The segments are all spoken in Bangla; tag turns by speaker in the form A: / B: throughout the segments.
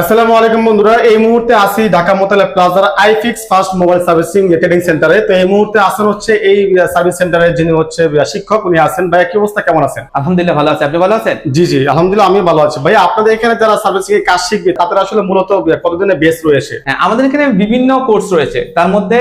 A: আসসালামু আলাইকুম বন্ধুরা এই মুহূর্তে আসি ঢাকা মোতালে প্লাজার iFix first mobile servicing training সেন্টারে। তো এই মুহূর্তে আসেন হচ্ছে এই সার্ভিস সেন্টারের যিনি হচ্ছে শিক্ষক উনি আছেন। ভাই কি অবস্থা? কেমন আছেন?
B: আলহামদুলিল্লাহ ভালো আছে। আপনি ভালো আছেন?
A: জি জি আলহামদুলিল্লাহ আমি ভালো আছি। ভাই আপনাদের এখানে যারা সার্ভিসিং এর কাজ শিখবে তাদের আসলে মূলত কতদিনের বেস রয়েছে?
B: হ্যাঁ আমাদের এখানে বিভিন্ন কোর্স রয়েছে। তার মধ্যে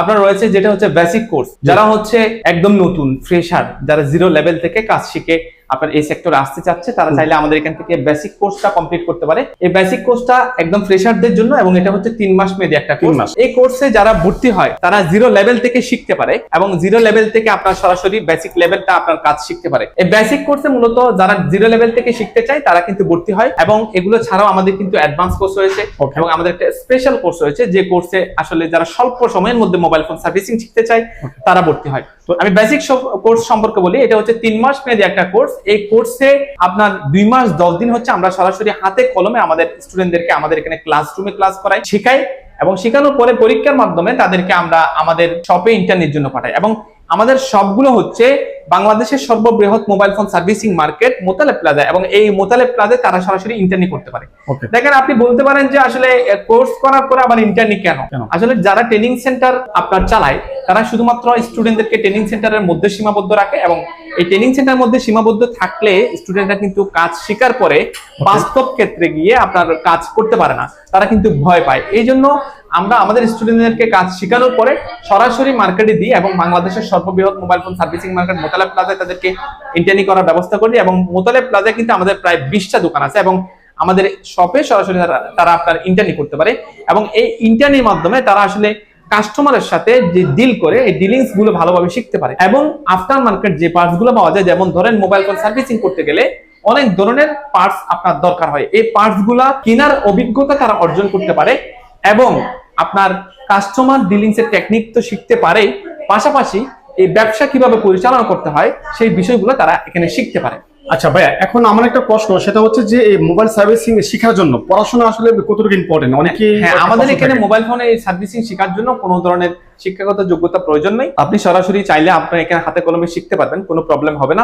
B: আপনার রয়েছে যেটা হচ্ছে বেসিক কোর্স যারা হচ্ছে একদম নতুন ফ্রেশার যারা জিরো লেভেল থেকে কাজ শিখে আপনার এই সেক্টরে আসতে চাচ্ছে তারা চাইলে আমাদের এখান থেকে বেসিক কোর্সটা কমপ্লিট করতে পারে। এই বেসিক কোর্সটা একদম ফ্রেশারদের জন্য এবং এটা হচ্ছে তিন মাস মেয়াদি একটা কোর্স
A: মাস।
B: এই কোর্সে যারা ভর্তি হয় তারা জিরো লেভেল থেকে শিখতে পারে এবং জিরো লেভেল থেকে আপনার সরাসরি বেসিক লেভেলটা আপনার কাজ শিখতে পারে। এই বেসিক কোর্সে মূলত যারা জিরো লেভেল থেকে শিখতে চায় তারা কিন্তু ভর্তি হয় এবং এগুলো ছাড়াও আমাদের কিন্তু অ্যাডভান্স কোর্স রয়েছে এবং আমাদের একটা স্পেশাল কোর্স রয়েছে যে কোর্সে আসলে যারা স্বল্প সময়ের মধ্যে মোবাইল ফোন সার্ভিসিং শিখতে চায় তারা ভর্তি হয়। আমি বেসিক কোর্স সম্পর্কে বলি, এটা হচ্ছে তিন মাস মেয়াদি একটা কোর্স এই কোর্সে আপনার দুই মাস দশ দিন হচ্ছে আমরা সরাসরি হাতে কলমে আমাদের স্টুডেন্টদেরকে আমাদের এখানে ক্লাসরুমে ক্লাস করাই, শেখাই। এবং শেখানোর পরে পরীক্ষার মাধ্যমে তাদেরকে আমরা আমাদের শপে ইন্টারনেট জন্য পাঠাই। এবং আমাদের সবগুলো হচ্ছে বাংলাদেশের সর্ববৃহৎ mobile phone servicing market Motaleb plaza এবং এই মোতালে প্লাজায় তারা সরাসরি ইন্টারনি করতে পারে। দেখেন আপনি বলতে পারেন যে আসলে কোর্স করার পরে আবার ইন্টারনি কেন?
A: কেন?
B: আসলে যারা ট্রেনিং সেন্টার আপনার চালায় তারা শুধুমাত্র স্টুডেন্টদেরকে ট্রেনিং সেন্টারের মধ্যে সীমাবদ্ধ রাখে এবং এই ট্রেনিং সেন্টারের মধ্যে সীমাবদ্ধ থাকলে স্টুডেন্টরা কিন্তু কাজ শেখার পরে বাস্তব ক্ষেত্রে গিয়ে আপনার কাজ করতে পারে না। তারা কিন্তু ভয় পায়। এই জন্য আমরা আমাদের স্টুডেন্টদেরকে কাজ শেখানোর পরে সরাসরি মার্কেটে দিই এবং বাংলাদেশের সর্ববৃহৎ mobile phone servicing market Motaleb প্লাজায় তাদেরকে ইন্টারনি করার ব্যবস্থা করি এবং মোতালেব প্লাজায় কিন্তু আমাদের প্রায় বিশটা দোকান আছে এবং আমাদের শপে সরাসরি তারা- আপনার ইন্টারনি করতে পারে এবং এই ইন্টারনির মাধ্যমে তারা আসলে কাস্টমারের সাথে যে ডিল করে, এই ডিলিংসগুলো ভালোভাবে শিখতে পারে এবং আফটার মার্কেট যে পার্টসগুলো পাওয়া যায়, যেমন ধরেন মোবাইল ফোন সার্ভিসিং করতে গেলে অনেক ধরনের পার্টস আপনার দরকার হয়। এই পার্টসগুলা কেনার অভিজ্ঞতা তারা অর্জন করতে পারে এবং আপনার কাস্টমার ডিলিংস এর টেকনিক তো শিখতে পারে পাশাপাশি এই ব্যবসা কীভাবে পরিচালনা করতে হয় সেই বিষয়গুলো তারা এখানে শিখতে পারে।
A: আচ্ছা ভাইয়া এখন আমার একটা প্রশ্ন সেটা হচ্ছে যে এই মোবাইল সার্ভিসিং শেখার জন্য পড়াশোনা আসলে কতটুকু ইম্পর্টেন্ট অনেকে
B: হ্যাঁ আমাদের এখানে মোবাইল ফোনে সার্ভিসিং শেখার জন্য কোনো ধরনের শিক্ষাগত যোগ্যতা প্রয়োজন নেই। আপনি সরাসরি চাইলে আপনার এখানে হাতে কলমে শিখতে পারবেন কোনো প্রবলেম হবে না।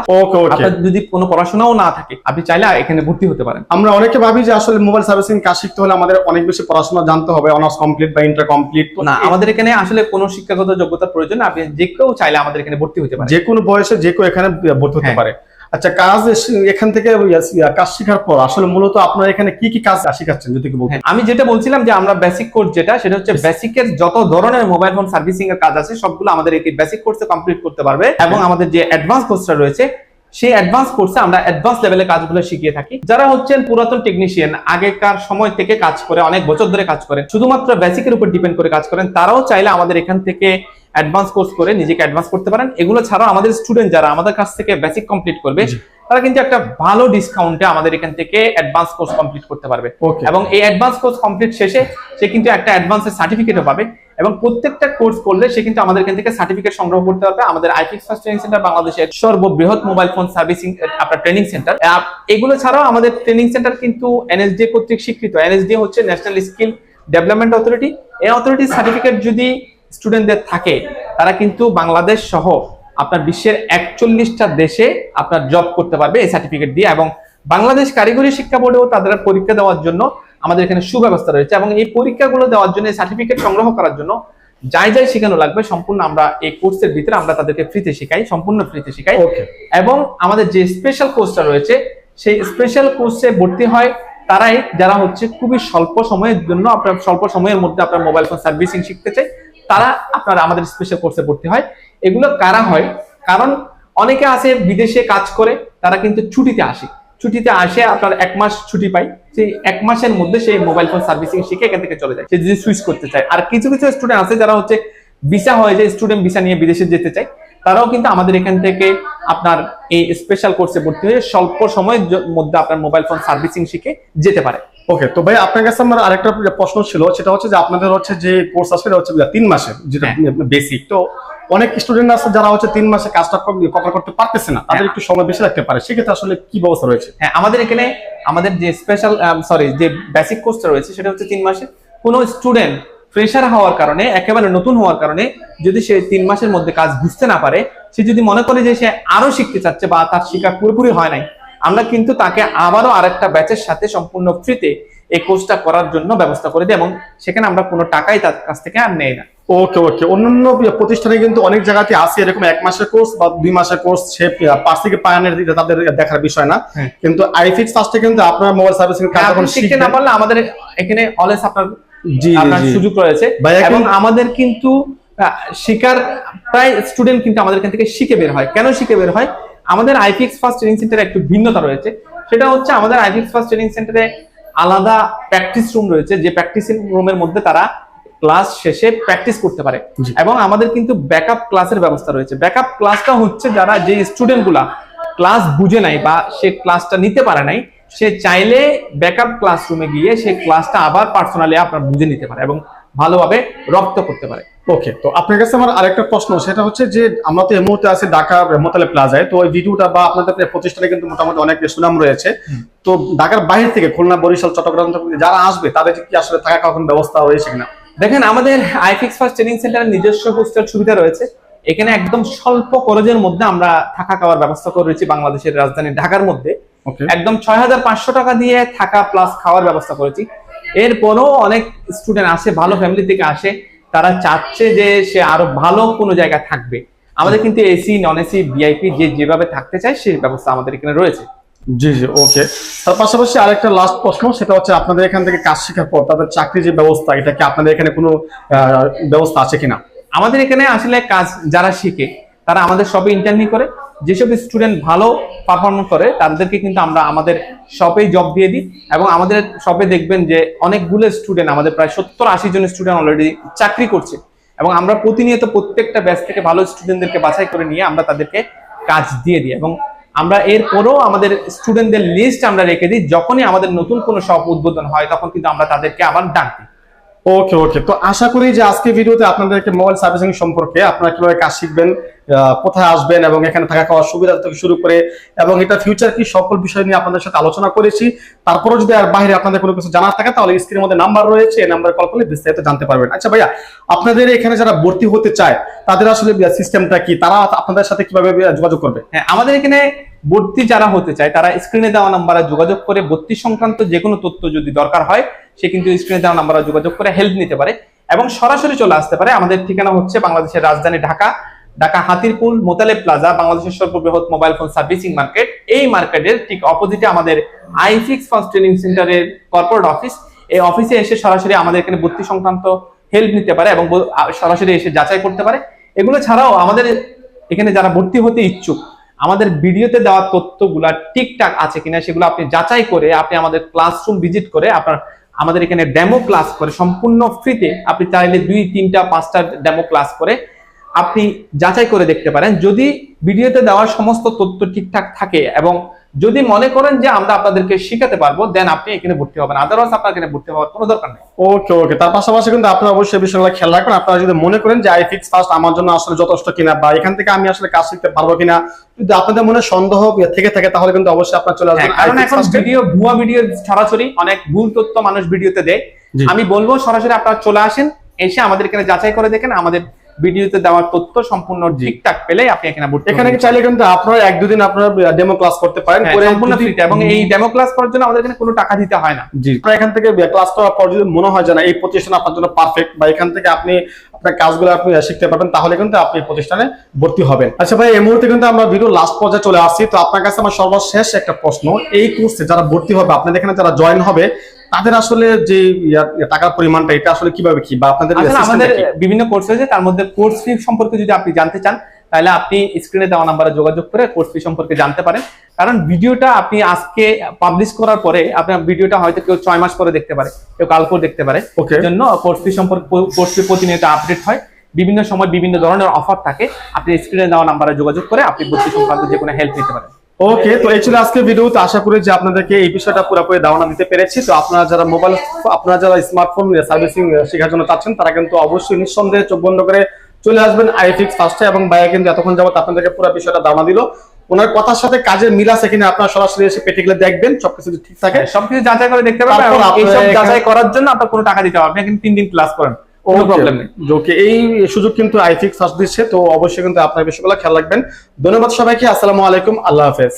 B: আপনার যদি কোনো পড়াশোনাও না থাকে আপনি চাইলে এখানে ভর্তি হতে পারেন।
A: আমরা অনেকে ভাবি যে আসলে মোবাইল সার্ভিসিং কাজ শিখতে হলে আমাদের অনেক বেশি পড়াশোনা জানতে হবে অনার্স কমপ্লিট বা ইন্টার কমপ্লিট
B: না আমাদের এখানে আসলে কোনো শিক্ষাগত যোগ্যতার প্রয়োজন নেই। আপনি যে কেউ চাইলে আমাদের এখানে ভর্তি হতে পারেন।
A: যে কোনো বয়সে যে কেউ এখানে ভর্তি হতে
B: হ্যাঁ।
A: পারে। আচ্ছা কাজ এখান থেকে কাজ শেখার পর আসলে মূলত আপনারা এখানে কি কি কাজ শেখাচ্ছেন যদি বলতেন।
B: হ্যাঁ, আমি যেটা বলছিলাম যে আমরা বেসিক কোর্স যেটা সেটা হচ্ছে বেসিকের যত ধরনের মোবাইল ফোন সার্ভিসিং এর কাজ আছে সবগুলো আমাদের এই বেসিক কোর্সে কমপ্লিট করতে পারবে এবং আমাদের যে অ্যাডভান্স কোর্সটা রয়েছে সেই অ্যাডভান্স কোর্সে আমরা অ্যাডভান্স লেভেলের কাজগুলো শিখিয়ে থাকি। যারা হচ্ছেন পুরাতন টেকনিশিয়ান আগেকার সময় থেকে কাজ করে অনেক বছর ধরে কাজ করেন শুধুমাত্র বেসিকের উপর ডিপেন্ড করে কাজ করেন তারাও চাইলে আমাদের এখান থেকে অ্যাডভান্স কোর্স করে নিজেকে অ্যাডভান্স করতে পারেন। এগুলো ছাড়াও আমাদের স্টুডেন্ট যারা আমাদের কাছ থেকে বেসিক কমপ্লিট করবে তারা কিন্তু একটা ভালো ডিসকাউন্টে আমাদের এখান থেকে অ্যাডভান্স কোর্স কমপ্লিট করতে পারবে. এবং এই অ্যাডভান্স কোর্স কমপ্লিট শেষে সে কিন্তু একটা অ্যাডভান্সের সার্টিফিকেটও পাবে এবং প্রত্যেকটা কোর্স করলে সে কিন্তু আমাদের এখান থেকে সার্টিফিকেট সংগ্রহ করতে পারবে। আমাদের আইফিক্স ফার্স্ট ট্রেনিং সেন্টার বাংলাদেশের সর্ববৃহৎ মোবাইল ফোন সার্ভিসিং আপনার ট্রেনিং সেন্টার এগুলো ছাড়াও আমাদের ট্রেনিং সেন্টার কিন্তু এনএসডি কর্তৃক স্বীকৃত। এনএসডি হচ্ছে ন্যাশনাল স্কিল ডেভেলপমেন্ট অথরিটি এই অথরিটির সার্টিফিকেট যদি স্টুডেন্টদের থাকে তারা কিন্তু বাংলাদেশ সহ আপনার বিশ্বের একচল্লিশটা দেশে আপনার জব করতে পারবে এই সার্টিফিকেট দিয়ে এবং বাংলাদেশ কারিগরি শিক্ষা বোর্ডেও তাদের পরীক্ষা দেওয়ার জন্য আমাদের এখানে সুব্যবস্থা রয়েছে এবং এই পরীক্ষাগুলো দেওয়ার জন্য সার্টিফিকেট সংগ্রহ করার জন্য যাই যাই শেখানো লাগবে সম্পূর্ণ আমরা এই কোর্সের ভিতরে আমরা তাদেরকে ফ্রিতে শেখাই সম্পূর্ণ ফ্রিতে শেখাই। এবং আমাদের যে স্পেশাল কোর্সটা রয়েছে সেই স্পেশাল কোর্সে ভর্তি হয় তারাই যারা হচ্ছে খুবই স্বল্প সময়ের জন্য আপনার স্বল্প সময়ের মধ্যে আপনার মোবাইল ফোন সার্ভিসিং শিখতে চাই তারা আপনার আমাদের স্পেশাল কোর্সে ভর্তি হয়। এগুলো কারা হয়? কারণ অনেকে আছে বিদেশে কাজ করে, তারা কিন্তু ছুটিতে আসে। ছুটিতে আসে আপনার এক মাস ছুটি পায়। সেই এক মাসের মধ্যে সেই মোবাইল ফোন সার্ভিসিং শিখে এখান থেকে চলে যায়। সে যদি সুইচ করতে চায়। আর কিছু কিছু স্টুডেন্ট আছে যারা হচ্ছে ভিসা হয়ে যায় স্টুডেন্ট ভিসা নিয়ে বিদেশে যেতে চায়, তারাও কিন্তু আমাদের এখান থেকে আপনার এই স্পেশাল কোর্সে ভর্তি হয়ে স্বল্প সময়ের মধ্যে আপনার মোবাইল ফোন সার্ভিসিং শিখে যেতে পারে।
A: ওকে তো ভাই আপনার কাছে আমার আরেকটা প্রশ্ন ছিল সেটা হচ্ছে যে আপনাদের হচ্ছে যে কোর্স আছে সেটা হচ্ছে তিন মাসের যেটা
B: হ্যাঁ।
A: বেসিক তো অনেক স্টুডেন্ট আছে যারা হচ্ছে তিন মাসে কাজটা কভার করতে পারতেছে না তাদের
B: হ্যাঁ।
A: একটু সময় বেশি লাগতে পারে সেক্ষেত্রে আসলে কি ব্যবস্থা রয়েছে
B: হ্যাঁ আমাদের এখানে আমাদের যে স্পেশাল সরি যে বেসিক কোর্সটা রয়েছে সেটা হচ্ছে তিন মাসে কোনো স্টুডেন্ট ফ্রেশার হওয়ার কারণে একেবারে নতুন হওয়ার কারণে যদি সে তিন মাসের মধ্যে কাজ বুঝতে না পারে সে যদি মনে করে যে সে আরও শিখতে চাচ্ছে বা তার শিক্ষা পুরোপুরি হয় নাই আমরা কিন্তু তাকে আবারও আরেকটা ব্যাচের সাথে সম্পূর্ণ ফ্রিতে এই কোর্সটা করার জন্য ব্যবস্থা করে দিই এবং সেখানে আমরা কোনো টাকাই তার কাছ থেকে আর নেই না।
A: ওকে ওকে। অন্যান্য প্রতিষ্ঠানে কিন্তু অনেক জায়গাতে আছে এরকম এক মাসের কোর্স বা দুই মাসের কোর্স সে পাঁচ থেকে পায়ানের দিতে তাদের দেখার বিষয় না।
B: হ্যাঁ।
A: কিন্তু আইফিক্স ফার্স্টে কিন্তু আপনার মোবাইল সার্ভিসিং কাজ
B: আপনি শিখতে না পারলে আমাদের এখানে অলওয়েজ আপনার আপনার সুযোগ রয়েছে। এবং আমাদের কিন্তু শিকার প্রায় স্টুডেন্ট কিন্তু আমাদের এখান থেকে শিখে বের হয়। কেন শিখে বের হয়? আমাদের আইফিক্স ফার্স্ট ট্রেনিং সেন্টারে একটু ভিন্নতা রয়েছে। সেটা হচ্ছে আমাদের আইফিক্স ফার্স্ট ট্রেনিং সেন্টারে আলাদা প্র্যাকটিস রুম রয়েছে যে প্র্যাকটিস রুমের মধ্যে তারা ক্লাস শেষে প্র্যাকটিস করতে পারে। এবং আমাদের কিন্তু ব্যাকআপ ক্লাসের ব্যবস্থা রয়েছে। ব্যাকআপ ক্লাসটা হচ্ছে যারা যে স্টুডেন্টগুলা ক্লাস বুঝে নাই বা সে ক্লাসটা নিতে পারে নাই সে চাইলে ব্যাকআপ ক্লাসরুমে গিয়ে সে ক্লাসটা আবার পার্সোনালি আপনার বুঝে নিতে পারে এবং ভালোভাবে রপ্ত করতে পারে।
A: ওকে তো আপনার কাছে আমার আরেকটা প্রশ্ন সেটা হচ্ছে যে আমরা তো এই মুহূর্তে আছি ঢাকা মোতালে প্লাজায় তো ওই ভিডিওটা বা আপনাদের প্রতিষ্ঠানে কিন্তু মোটামুটি অনেক সুনাম রয়েছে। তো ঢাকার বাইরে থেকে খুলনা বরিশাল চট্টগ্রাম যারা আসবে তাদের কি আসলে থাকা খাওয়ার ব্যবস্থা রয়েছে কিনা?
B: দেখেন আমাদের আইফিক্স ফার্স্ট ট্রেনিং সেন্টারের নিজস্ব হোস্টেল সুবিধা রয়েছে। এখানে একদম স্বল্প খরচের মধ্যে আমরা থাকা খাওয়ার ব্যবস্থা করেছি বাংলাদেশের রাজধানী ঢাকার মধ্যে। একদম ছয় হাজার পাঁচশো টাকা দিয়ে থাকা প্লাস খাওয়ার ব্যবস্থা করেছি। এরপরও অনেক স্টুডেন্ট আসে ভালো ফ্যামিলি থেকে আসে। তারা চাচ্ছে যে সে আরও ভালো কোনো জায়গায় থাকবে। আমাদের কিন্তু এসি নন এসি ভিআইপি যে যেভাবে থাকতে চায় সেই ব্যবস্থা আমাদের এখানে রয়েছে।
A: জি জি ওকে। তার পাশাপাশি আরেকটা লাস্ট প্রশ্ন সেটা হচ্ছে আপনাদের এখান থেকে কাজ শেখার পর তাদের চাকরি যে ব্যবস্থা এটা কি আপনাদের এখানে কোনো ব্যবস্থা আছে কিনা?
B: আমাদের এখানে আসলে কাজ যারা শিখে তারা আমাদের সবে ইন্টারনি করে। যেসব স্টুডেন্ট ভালো পারফরমেন্স করে, তাদেরকে কিন্তু আমরা আমাদের শপেই জব দিয়ে দিই এবং আমাদের শপে দেখবেন যে অনেকগুলো স্টুডেন্ট আমাদের প্রায় সত্তর আশি জন স্টুডেন্ট অলরেডি চাকরি করছে এবং আমরা প্রতিনিয়ত প্রত্যেকটা ব্যাচ থেকে ভালো স্টুডেন্টদেরকে বাছাই করে নিয়ে আমরা তাদেরকে কাজ দিয়ে দিই এবং আমরা এরপরও আমাদের স্টুডেন্টদের লিস্ট আমরা রেখে দিই। যখনই আমাদের নতুন কোনো শপ উদ্বোধন হয়, তখন কিন্তু আমরা তাদেরকে আবার ডাক দিই।
A: ওকে ওকে তো আশা করি যে আজকে ভিডিওতে আপনাদেরকে মোবাইল সার্ভিসিং সম্পর্কে আপনারা কীভাবে কাজ শিখবেন কোথায় আসবেন এবং এখানে থাকা খাওয়ার সুবিধা থেকে শুরু করে এবং এটা ফিউচার কি সকল বিষয় নিয়ে আপনাদের সাথে আলোচনা করেছি। তারপরেও যদি আর বাইরে আপনাদের কোনো কিছু জানার থাকে, তাহলে স্ক্রিনের মধ্যে নাম্বার রয়েছে, এই নাম্বারে কল করলে বিস্তারিত জানতে পারবেন। আচ্ছা ভাইয়া, আপনাদের এখানে যারা ভর্তি হতে চায়, তাদের আসলে সিস্টেমটা কি? তারা আপনাদের সাথে কীভাবে যোগাযোগ করবে?
B: হ্যাঁ আমাদের এখানে ভর্তি যারা হতে চায়, তারা স্ক্রিনে দেওয়া নাম্বারে যোগাযোগ করে, ভর্তি সংক্রান্ত যে কোনো তথ্য যদি দরকার হয়, সে কিন্তু স্ক্রিনে দেওয়া নাম্বারে যোগাযোগ করে হেল্প নিতে পারে। এবং সরাসরি চলে আসতে পারে, আমাদের ঠিকানা হচ্ছে বাংলাদেশের রাজধানী ঢাকা ঢাকা হাতিরপুল মোতালেব প্লাজা, বাংলাদেশের সর্ববৃহৎ মোবাইল ফোন সার্ভিসিং মার্কেট। এই মার্কেটের ঠিক অপোজিটে আমাদের আইফিক্স ফার্স্ট ট্রেনিং সেন্টারের কর্পোরেট অফিস। এই অফিসে এসে সরাসরি আমাদের এখানে ভর্তি সংক্রান্ত হেল্প নিতে পারে এবং সরাসরি এসে যাচাই করতে পারে। এগুলো ছাড়াও আমাদের এখানে যারা ভর্তি হতে ইচ্ছুক, আমাদের ভিডিওতে দেওয়া তথ্যগুলা ঠিকঠাক আছে কিনা সেগুলো আপনি যাচাই করে আপনি আমাদের ক্লাসরুম ভিজিট করে আপনার, আমাদের এখানে ডেমো ক্লাস করে সম্পূর্ণ ফ্রিতে আপনি চাইলে দুই, তিনটা, পাঁচটা ডেমো ক্লাস করে আপনি যাচাই করে দেখতে পারেন। যদি ভিডিওতে দেওয়া সমস্ত তথ্য ঠিকঠাক থাকে এবং যদি মনে করেন যে আমরা আপনাদেরকে শিখাতে পারব দেন আপনি এখানে ভর্তি হবেন। আদারওয়াইজ আপনার এখানে ভর্তি হওয়ার কোনো দরকার নেই।
A: ওকে ওকে তার পাশাপাশি কিন্তু আপনারা অবশ্যই বিষয়গুলো খেয়াল রাখবেন। আপনারা যদি মনে করেন যে আই ফিক্স ফার্স্ট আমার জন্য আসলে যথেষ্ট কিনা বা এখান থেকে আমি আসলে কাজ শিখতে পারব কিনা যদি আপনাদের মনে সন্দেহ থেকে থাকে তাহলে কিন্তু অবশ্যই আপনারা চলে আসবেন
B: হ্যাঁ, কারণ এখন ভিডিও ভুয়া ভিডিও ছড়াছড়ি অনেক ভুল তথ্য মানুষ ভিডিওতে দেয়। আমি বলব সরাসরি আপনারা চলে আসেন এসে আমাদের এখানে যাচাই করে দেখেন আমাদের ভিডিওতে দেওয়ার তথ্য সম্পূর্ণ ঠিকঠাক পেলে আপনি এখানে ভর্তি
A: এখানে চাইলে কিন্তু আপনারা এক দুদিন আপনারা ডেমো ক্লাস করতে পারেন
B: হ্যাঁ, সম্পূর্ণ ফ্রিতে এবং এই ডেমো ক্লাস করার জন্য আমাদের এখানে কোনো টাকা দিতে হয় না।
A: জি। আপনারা এখান থেকে ক্লাস করার পর যদি মনে হয় যে না এই প্রতিষ্ঠান আপনার জন্য পারফেক্ট বা এখান থেকে আপনি আপনার কাজগুলো আপনি শিখতে পারবেন তাহলে কিন্তু আপনি এই প্রতিষ্ঠানে ভর্তি হবেন। আচ্ছা ভাই এই মুহূর্তে কিন্তু আমরা ভিডিও লাস্ট পর্যায়ে চলে আসছি। তো আপনার কাছে আমার সর্বশেষ একটা প্রশ্ন। এই কোর্সে যারা ভর্তি হবে আপনাদের এখানে যারা জয়েন হবে তাদের আসলে যে টাকার পরিমাণটা এটা আসলে কীভাবে কি? বা আপনাদের
B: আমাদের বিভিন্ন কোর্স রয়েছে তার মধ্যে কোর্স ফি সম্পর্কে যদি আপনি জানতে চান তাহলে আপনি স্ক্রিনে দেওয়া নাম্বারে যোগাযোগ করে কোর্স ফি সম্পর্কে জানতে পারেন। কারণ ভিডিওটা আপনি আজকে পাবলিশ করার পরে আপনার ভিডিওটা হয়তো কেউ ছয় মাস পরে দেখতে পারে কেউ কাল কালকেও দেখতে পারে. জন্য কোর্স ফি সম্পর্কে কোর্স ফি প্রতিনিয়ত আপডেট হয়। বিভিন্ন সময় বিভিন্ন ধরনের অফার থাকে। আপনি স্ক্রিনে দেওয়া নাম্বারে যোগাযোগ করে আপনি ভর্তি সংক্রান্ত যে কোনো হেল্প নিতে পারেন।
A: ওকে তো এই ছিল আজকে ভিডিও তো আশা করি যে আপনাদেরকে এই বিষয়টা পুরোপুরি ধারণা দিতে পেরেছি। তো আপনারা যারা মোবাইল আপনারা যারা স্মার্টফোন সার্ভিসিং শেখার জন্য চাচ্ছেন তারা কিন্তু অবশ্যই নিঃসন্দেহে চোখ বন্ধ করে চলে আসবেন আইফিক্স ফার্স্টে এবং ভাইয়া কিন্তু এতক্ষণ যাবত আপনাদেরকে পুরো বিষয়টা ধারণা দিল। ওনার কথার সাথে কাজের মিল আছে কিনা আপনারা সরাসরি এসে পেটিগুলো দেখবেন সবকিছু ঠিক থাকে।
B: সবকিছু যাচাই করে দেখতে পারবেন এইসব যাচাই করার জন্য আপনার কোনো টাকা দিতে হবে আপনি কিন্তু তিন দিন ক্লাস করেন। কোনো প্রবলেম নেই।
A: ওকে এই সুযোগ কিন্তু আইফিক ফার্স্ট দিচ্ছে তো অবশ্যই কিন্তু আপনার বিষয়গুলো খেয়াল রাখবেন। ধন্যবাদ সবাইকে আসসালামু আলাইকুম আল্লাহ হাফেজ।